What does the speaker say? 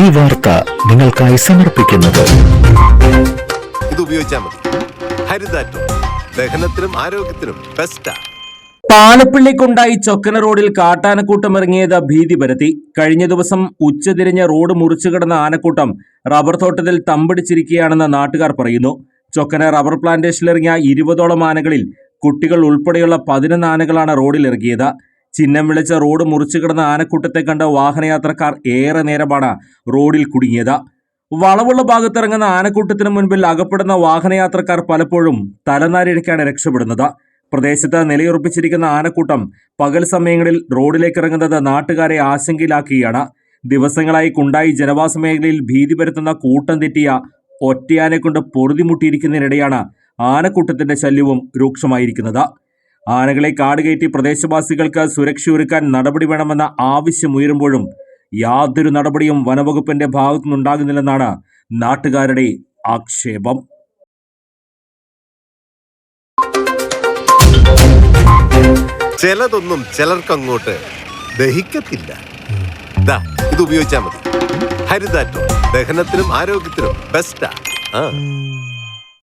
ഈ വാർത്ത നിങ്ങൾക്കായി സമർപ്പിക്കുന്നത്. ഇത് ഉപയോഗിച്ചാൽ മതി. ഹരിതാറ്റോ. ദഹനത്തിനും ആരോഗ്യത്തിനും ബെസ്റ്റാ പാലപ്പിള്ളിക്കുണ്ടായി ചൊക്കന റോഡിൽ കാട്ടാനക്കൂട്ടം ഇറങ്ങിയത് ഭീതി പരത്തി. കഴിഞ്ഞ ദിവസം ഉച്ചതിരിഞ്ഞ റോഡ് മുറിച്ചു കിടന്ന ആനക്കൂട്ടം റബ്ബർ തോട്ടത്തിൽ തമ്പടിച്ചിരിക്കുകയാണെന്ന് നാട്ടുകാർ പറയുന്നു. ചൊക്കന റബ്ബർ പ്ലാന്റേഷനിലിറങ്ങിയ ഇരുപതോളം ആനകളിൽ കുട്ടികൾ ഉൾപ്പെടെയുള്ള പതിനൊന്ന് ആനകളാണ് റോഡിൽ ഇറങ്ങിയത്. ചിഹ്നം വിളിച്ച റോഡ് മുറിച്ചു കിടന്ന ആനക്കൂട്ടത്തെ കണ്ട് വാഹനയാത്രക്കാർ ഏറെ നേരമാണ് റോഡിൽ കുടുങ്ങിയത്. വളവുള്ള ഭാഗത്തിറങ്ങുന്ന ആനക്കൂട്ടത്തിന് മുൻപിൽ അകപ്പെടുന്ന വാഹനയാത്രക്കാർ പലപ്പോഴും തലനാരിഴയ്ക്കാണ് രക്ഷപ്പെടുന്നത്. പ്രദേശത്ത് നിലയുറപ്പിച്ചിരിക്കുന്ന ആനക്കൂട്ടം പകൽ സമയങ്ങളിൽ റോഡിലേക്ക് ഇറങ്ങുന്നത് നാട്ടുകാരെ ആശങ്കയിലാക്കുകയാണ്. ദിവസങ്ങളായി കുണ്ടായി ജനവാസ മേഖലയിൽ ഭീതി പരത്തുന്ന കൂട്ടം തെറ്റിയ ഒറ്റയാനെ കൊണ്ട് പൊറുതിമുട്ടിയിരിക്കുന്നതിനിടെയാണ് ആനക്കൂട്ടത്തിന്റെ ശല്യവും രൂക്ഷമായിരിക്കുന്നത്. ആനകളെ കാടുകയറ്റി പ്രദേശവാസികൾക്ക് സുരക്ഷയൊരുക്കാൻ നടപടി വേണമെന്ന ആവശ്യമുയരുമ്പോഴും യാതൊരു നടപടിയും വനവകുപ്പിന്റെ ഭാഗത്തുനിന്നുണ്ടാകുന്നില്ലെന്നാണ് നാട്ടുകാരുടെ ആക്ഷേപം. ചിലതൊന്നും ചിലർക്ക് അങ്ങോട്ട് ദഹിക്കത്തില്ല. ദാ ഇത് ഉപയോഗിച്ചാൽ മതി. ഹരിതാറ്റോ ദഹനത്തിനും ആരോഗ്യത്തിനും ബെസ്റ്റാ ആ.